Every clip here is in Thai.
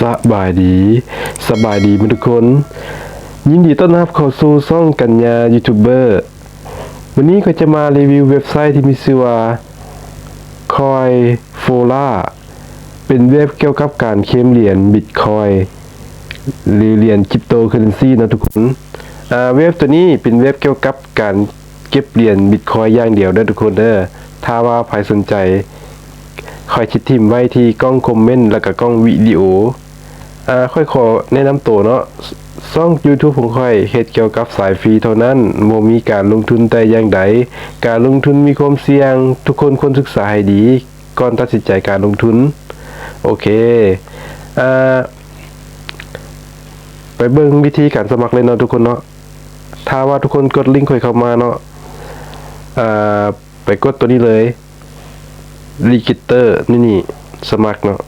สบายดี สบายดีมทุกคน ยินดีต้อนรับเข้าสู่ช่องกัญญายูทูบเบอร์วันนี้ก็จะมารีวิวเว็บไซต์ที่มีชื่อว่า Coin f o l a เป็นเว็บเกี่ยวกับการเคลมเหรียญบิตคอยหรือเหรียญคริปโตเคอเรนซีนะทุกคนเว็บตัวนี้เป็นเว็บเกี่ยวกับการเก็บเหรียญบิตคอยอย่างเดียวเด้อทุกคนเด้อถ้าว่าใครสนใจคอยชิดทิมไว้ที่กล้องคอมเมนต์แล้วก็กล้องวิดีโอ อ่าค่อยขอแนะนำตัวเนาะช่อง YouTube ของค่อยเฮ็ดเกี่ยวกับสายฟรีเท่านั้นบ่มีการลงทุนแต่อย่างใด การลงทุนมีความเสี่ยง ทุกคนควรศึกษาให้ดี ก่อนตัดสินใจการลงทุน โอเคอ่าไปเบิ่งวิธีการสมัครเลยเนาะทุกคนเนาะ ถ้าว่าทุกคนกดลิงก์ค่อยเข้ามาเนาะอ่าไปกดตัวนี้เลยรีกิเตอร์นี่นี่สมัครเนาะ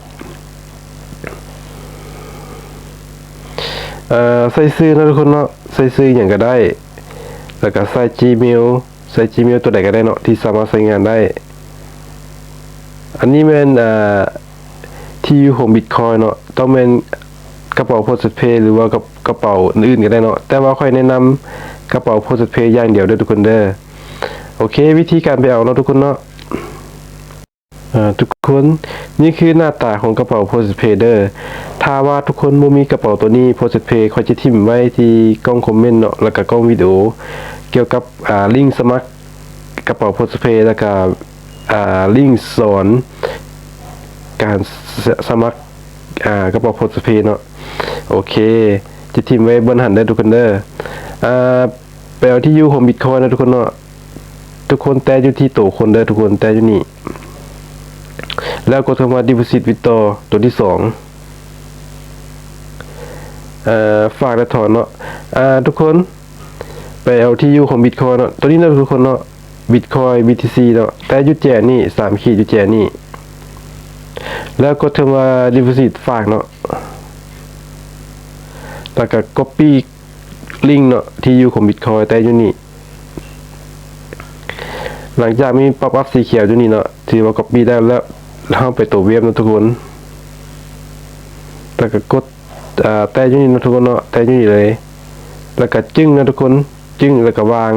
อ่อใส่ซื้อนะทุกคนเนาะใส่ซื้ออย่างก็ได้ แล้วก็ใส่ Gmail ใส่ Gmail ตัวใดก็ได้เนาะที่สามารถใช้งานได้ อันนี้เป็นอ่าที่อยู่ของ Bitcoin เนาะต้องเป็นกระเป๋า Postpaid หรือว่ากระกระเป๋าอื่นๆก็ได้เนาะแต่ว่าค่อยแนะนำกระเป๋า Postpaid อย่างเดียวเด้อทุกคนเด้อโอเค วิธีการไปเอาเนาะทุกคนเนาะ ทุกคนนี่คือหน้าตาของกระเป๋า Postpaid เด้อถ้าว่าทุกคนบ่มีกระเป๋าตัวนี้ Postpaid ขอยจะทิมไว้ที่กล้องคอมเมนต์เนาะแล้วก็กล้องวิดีโอ เกี่ยวกับอ่าลิงก์สมัครกระเป๋า Postpaid แล้วก็อ่าลิงก์สอน การสสมัครอ่ากระเป๋า Postpaid เนาะโอเค จะทิมไว้บนหันได้ทุกคนเด้ออ่าไปเอาที่ยู่ของ Bitcoin นะทุกคนเนาะทุกคนแต่อยู่ที่โตวคนเด้อทุกคนแต่อยู่นี่ แล้วกดคำว่า deposit with t o ตัวที่สองฝากและถอนเนาะทุกคนไปเอาที่อยู่ของ Bitcoin เนาะตัวนี้นะทุกคนเนาะ Bitcoin BTC เนาะแต่ยุดแจนี่สามขีดยุดแจนี่ แล้วกดคำว่า deposit ฝากเนาะแล้วก็ copy ลิงก์เนาะที่อยู่ของ Bitcoin แต่อยู่นี่หลังจากมีป๊อปอัพสีเขียวอยู่นี่เนาะ ถือว่า copy ได้แล้วแล้วเราไปตัวเว็บนะทุกคนแล้วก็กดแต่ยู่นี่นะทุกคนเนาะแต่ยู่นี่เลย แล้วก็จึ้งนะทุกคนจึ้งแล้วก็วาง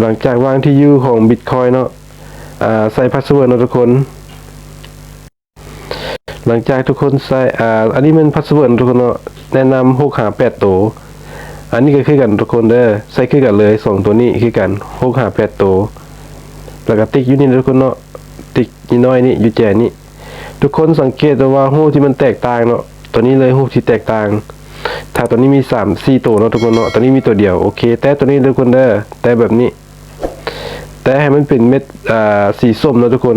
หลังจากวางที่ยู่ของ Bitcoin เนาะใส่พาสเวิร์ดนะทุกคน หลังจากทุกคนใส่อ่าอันนี้มันพาสเวิร์ดนะทุกคนเนาะแนะนำหกหาแปดตัวอันนี้ก็คือกันทุกคนเด้อใส่คือกันเลยสองตัวนี้คือกันหกหาแปดตัว แล้วก็ติ๊กอยู่นี่นะทุกคนเนาะติ๊กนี่น้อยนี่อยู่แจนี่ทุกคนสังเกตว่าหูที่มันแตกต่างเนาะตัวนี้เลยหูที่แตกต่าง ถ้าตัวนี้มีสามสี่ตัวเนาะทุกคนเนาะตัวนี้มีตัวเดียวโอเค แต่ตัวนี้ทุกคนเด้อแต่แบบนี้ แต่ให้มันเป็นเม็ดอ่าสีส้มเนาะทุกคน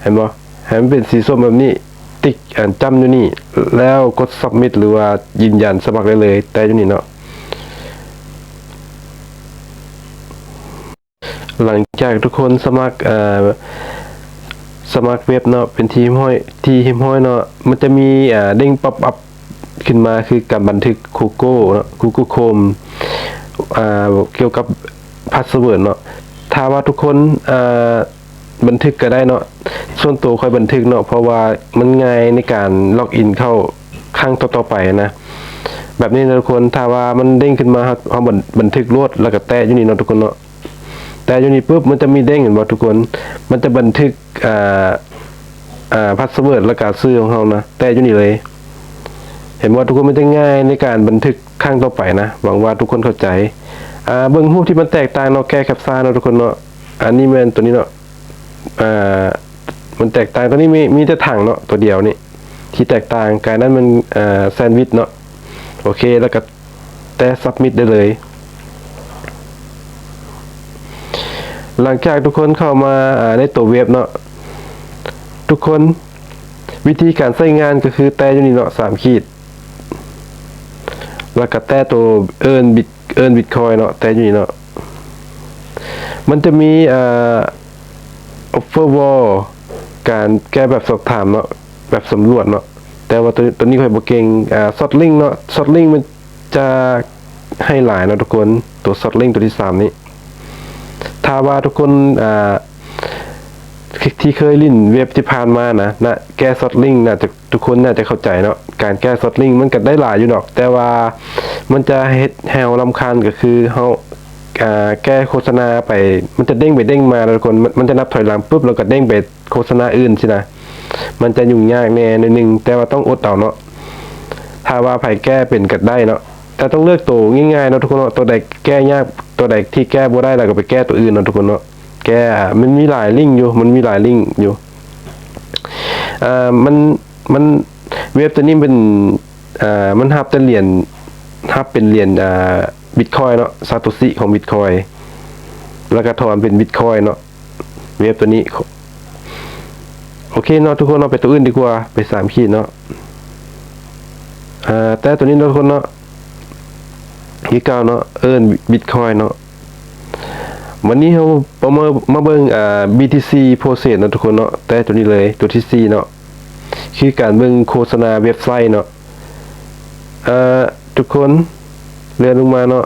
เห็นบ่ให้มันเป็นสีส้มแบบนี้ติ๊กอ่านจำอยู่นี่ แล้วกด submit หรือว่ายืนยันสมัครได้เลย แต่อยู่นี่เนาะ หลังจากทุกคนสมัครเอ่อสมัครเว็บเนาะเป็นทีมห้อยทีมห้อยเนาะมันจะมีอ่าเด้งป๊อปอัพขึ้นมาคือการบันทึก Google เนาะ Google Chrome อ่าเกี่ยวกับพาสเวิร์ดเนาะถ้าว่าทุกคนอ่าบันทึกก็ได้เนาะส่วนตัวค่อยบันทึกเนาะเพราะว่ามันง่ายในการล็อกอินเข้าครั้งต่อๆไปนะแบบนี้นะทุกคนถ้าว่ามันเด้งขึ้นมาครับเอาบันบันทึกรวดแล้วก็แตะอยู่นี่เนาะทุกคนเนาะ แต่อยู่นี่ปุ๊บมันจะมีเด้งเห็นบ่ทุกคน มันจะบันทึกอ่าอ่าพาสเวิร์ดและการซื้อของเรานะแต่อยู่นี่เลย เห็นว่าทุกคนมันจะง่ายในการบันทึกข้างต่อไปนะหวังว่าทุกคนเข้าใจอ่าเบิ่งรูที่มันแตกต่างเนาะแก้แคปซ่าเนาะทุกคนเนาะอันนี้แม่นตัวนี้เนาะอ่ามันแตกต่างตัวนี้มีมีแต่ถังเนาะตัวเดียวนี่ที่แตกต่างการนั้นมันอ่าแซนด์วิชเนาะโอเคแล้วก็แต่ซับมิดได้เลย หลังจากทุกคนเข้ามาในตัวเว็บเนาะทุกคนวิธีการใช้งานก็คือแต่อยู่นี่เนาะสามขีด แล้วก็แต่ตัวเอิร์นบิตเอิร์นบิตคอยเนาะแต่อยู่นี่เนาะมันจะมีอ่า offer wall การแก้แบบสอบถามเนาะแบบสำรวจเนาะแต่ว่าตัวตัวนี้คอยบ่เก่งอ่า short link เนาะ short link มันจะให้หลายเนาะทุกคนตัว short link ตัวที่สามนี้ ถ้าว่าทุกคนอ่าที่เคยลิ่นเว็บที่ผ่านมานะนะแก้ซอดลิงน่าจะทุกคนน่าจะเข้าใจเนาะการแก้ซอดลิงมันก็ได้หลายอยู่ดอก แต่ว่ามันจะเฮ็ดแฮวลำคาญก็คือเฮาแก้โฆษณาไป มันจะเด้งไปเด้งมาแล้วทุกคนมันมันจะนับถอยหลังปุ๊บแล้วก็เด้งไปโฆษณาอื่นสินะมันจะยุ่งยากแน่นิดนึงแต่ว่าต้องอดเอาเนาะถ้าว่าไผแก้เป็นก็ได้เนาะ แต่ต้องเลือกตัวง่ายๆเนาะทุกคนเนาะตัวใดแก้ยากตัวใดที่แก้บ่ได้เราก็ไปแก้ตัวอื่นเนาะทุกคนเนาะแก้มันมีหลายลิงก์อยู่มันมีหลายลิงก์อยู่อ่ามันมันเว็บตัวนี้เป็นอ่ามันรับแต่เหรียญรับเป็นเหรียญอ่าบิตคอยเนาะซาโตชิของบิตคอยแล้วก็ถอนเป็นบิตคอยเนาะเว็บตัวนี้ โอเคเนาะทุกคนเราไปตัวอื่นดีกว่าไปสามขีดเนาะอ่าแต่ตัวนี้เนาะทุกคนเนาะ ที่เก้าเนาะเอิร์นบิตคอยเนาะวันนี้เราประมามาเบิ่งอ่า BTC process นะทุกคนเนาะแต่ตัวนี้เลยตัวที่สี่เนาะคือการเบิ่งโฆษณาเว็บไซต์เนาะอ่าทุกคนเลื่อนลงมาเนาะ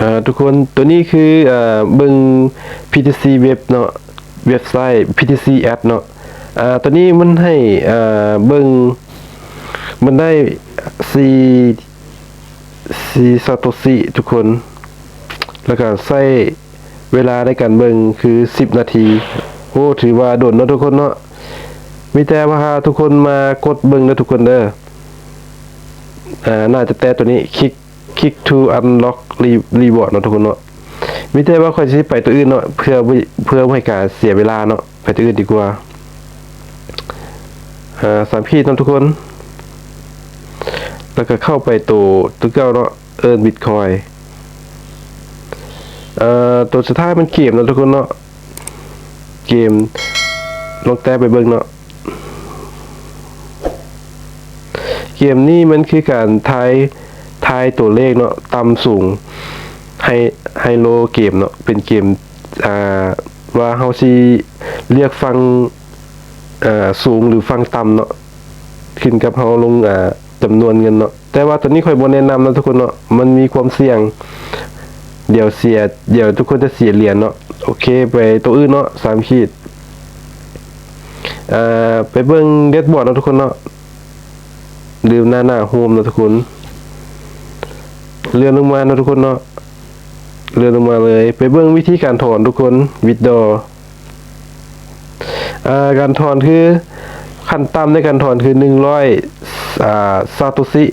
อ่าทุกคนตัวนี้คืออ่าเบิ่ง PTC เว็บเนาะเว็บไซต์ PTC app เนาะอ่าตัวนี้มันให้อ่าเบิ่ง มันได้4 4ซาโตชิทุกคน แล้วก็ใช้เวลาในการเบิงคือ 10 นาที โอ้ ถือว่าโดนเนาะทุกคนเนาะมีแต่ว่าทุกคนมากดเบิงเด้อทุกคนเด้ออ่าน่าจะแต่ตัวนี้คลิกคลิก to unlock re- reward เนาะทุกคนเนาะมิแต่ว่าค่อยสิไปตัวอื่นเนาะเพื่อบ่เพื่อบ่ให้การเสียเวลาเนาะไปตัวอื่นดีกว่าอ่าสามพี่นะทุกคน แล้วก็เข้าไปตัวตัวเก้าเนาะ earn bitcoin เอ่อตัวสุดท้ายมันเกมเนาะทุกคนเนาะเกมลองแต้ไปเบิ่งเนาะเกมนี้มันคือการทายทายตัวเลขเนาะต่ำสูงไฮไฮโลเกมเนาะเป็นเกมอ่าว่าเฮาสิเรียกฟังอ่าสูงหรือฟังต่ำเนาะขึ้นกับเฮาลงอ่า จำนวนเงินเนาะแต่ว่าตัวนี้ค่อยบ่แนะนำนะทุกคนเนาะมันมีความเสี่ยง เดี๋ยวเสีย เดี๋ยวทุกคนจะเสียเหรียญเนาะโอเค ไปตัวอื่นเนาะสามขีดอ่าไปเบิ่งเดดบอร์ดนะทุกคนเนาะลืมหน้าหน้าโฮมนะทุกคนเลื่อนลงมานะทุกคนเนาะเลื่อนลงมาเลย ไปเบิ่งวิธีการถอนทุกคนวิดดออ่าการถอนคือขั้นต่ำในการถอนคือ100อ่า ซาโตชิ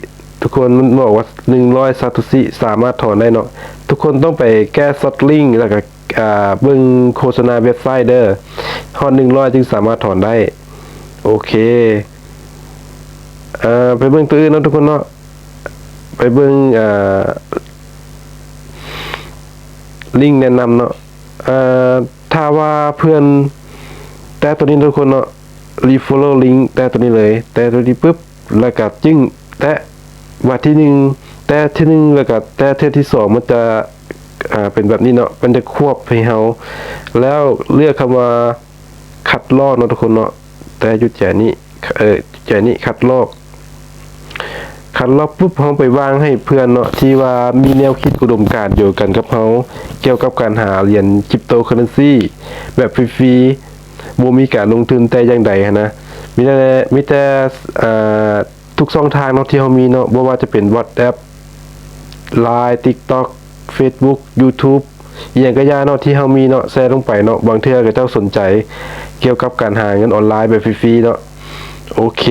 ทุกคนมันบอกว่า 100ซาโตชิสามารถถอนได้เนาะทุกคนต้องไปแก้ซอตลิงแล้วก็เบิ่งโฆษณาเว็บไซต์เด้อถอน100 จึงสามารถถอนได้ โอเคเอ่อไปเบิ่งตัวอื่นเนาะทุกคนเนาะไปเบิ่งอ่าลิงก์แนะนำเนาะถ้าว่าเพื่อนแต่ตัวนี้ทุกคนเนาะ refollow link แต่ตัวนี้เลย แต่ตัวนี้ปุ๊บ แล้วก็จึงแต่ว่าที่หนึ่งแต่ที่หนึ่งแล้วก็แต่เทที่สองมันจะอ่าเป็นแบบนี้เนาะมันจะควบให้เฮาแล้วเลือกคำว่าคัดลอกเนาะทุกคนเนาะแต่หยุดแจนี้เออแจนี้คัดลอกคันรอบปุ๊บเขาไปวางให้เพื่อนเนาะที่ว่ามีแนวคิดอุดมการณ์เดียวกันกับเขาเกี่ยวกับการหาเหรียญคริปโตเคอเรนซีแบบฟรีๆบ่มีการลงทุนแต่อย่างใดนะ มีแต่มีแต่ทุกช่องทางเนาะที่เขามีเนาะบ่ว่าจะเป็น WhatsApp Line TikTok Facebook YouTube อหย่างก็ย่าเนาะที่เฮามีเนาะแชร์ลงไปเนาะบางเทื่อก็เจ้าสนใจ เกี่ยวกับการหาเงินออนไลน์แบบฟรีๆเนาะโอเค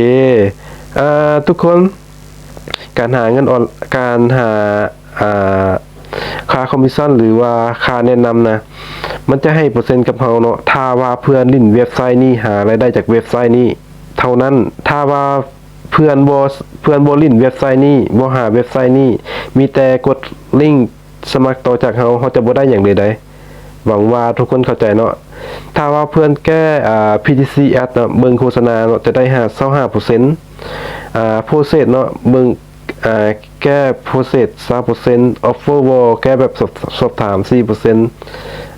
อ่าทุกคน การหาเงินออนการหาอ่าค่าคอมมิชชั่นหรือว่าค่าแนะนำนะ มันจะให้เปอร์เซ็นต์กับเราเนาะถ้าว่าเพื่อนลิ่นเว็บไซต์นี้หารายได้จากเว็บไซต์นี้ เท่านั้น ถ้าว่าเพื่อนบ่เพื่อนบ่ลิ่นเว็บไซต์นี้บ่หาเว็บไซต์นี้ มีแต่กดลิงก์สมัครต่อจากเราเขาจะบ่ได้อย่างใดๆหวังว่าทุกคนเข้าใจเนาะถ้าว่าเพื่อนแก้อ่า PTC ad เนาะเบิ่งโฆษณาเนาะจะได้หา25%อ่าโปรเซสเนาะเบิ่งอ่าแก้โปรเซสสามเปอร์เซ็นต์ออฟเฟอร์วอลแก้แบบสอบถามสี่เปอร์เซ็นต์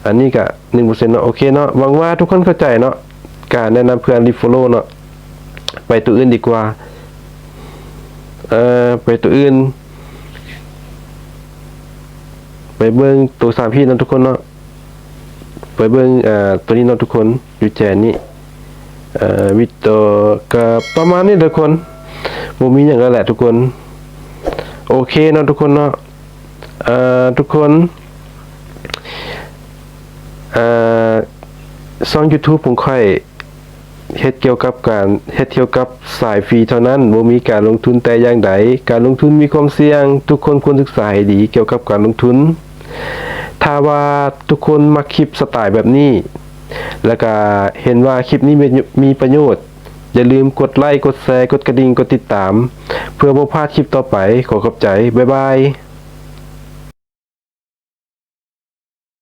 อันนี้ก็หนึ่งเปอร์เซ็นต์เนาะโอเคเนาะหวังว่าทุกคนเข้าใจเนาะการแนะนำเพื่อนรีฟอลโล่เนาะ ไปตัวอื่นดีกว่า เอ่อ ไปตัวอื่น ไปเบิ่งตัวสามพี่เนาะทุกคนเนาะ ไปเบิ่งเอ่าตัวนี้เนาะทุกคนอยู่แจนนี้ เอ่อวิโตก็ประมาณนี้ทุกคนบ่มีหยังแล้วแหละทุกคน โอเคเนาะทุกคนเนาะ เอ่อ ทุกคน เอ่อช่อง YouTube ผมค่อย เฮ็ดเกี่ยวกับการเฮ็ดเกี่ยวกับสายฟรีเท่านั้นบ่มีการลงทุนแต่อย่างใดการลงทุนมีความเสี่ยง ทุกคนควรศึกษาให้ดีเกี่ยวกับการลงทุน ถ้าว่าทุกคนมาคลิปสไตล์แบบนี้ แล้วก็เห็นว่าคลิปนี้มีประโยชน์ อย่าลืมกดไลค์กดแชร์กดกระดิ่งกดติดตาม เพื่อบ่พลาดคลิปต่อไปขอขอบใจบ๊ายบาย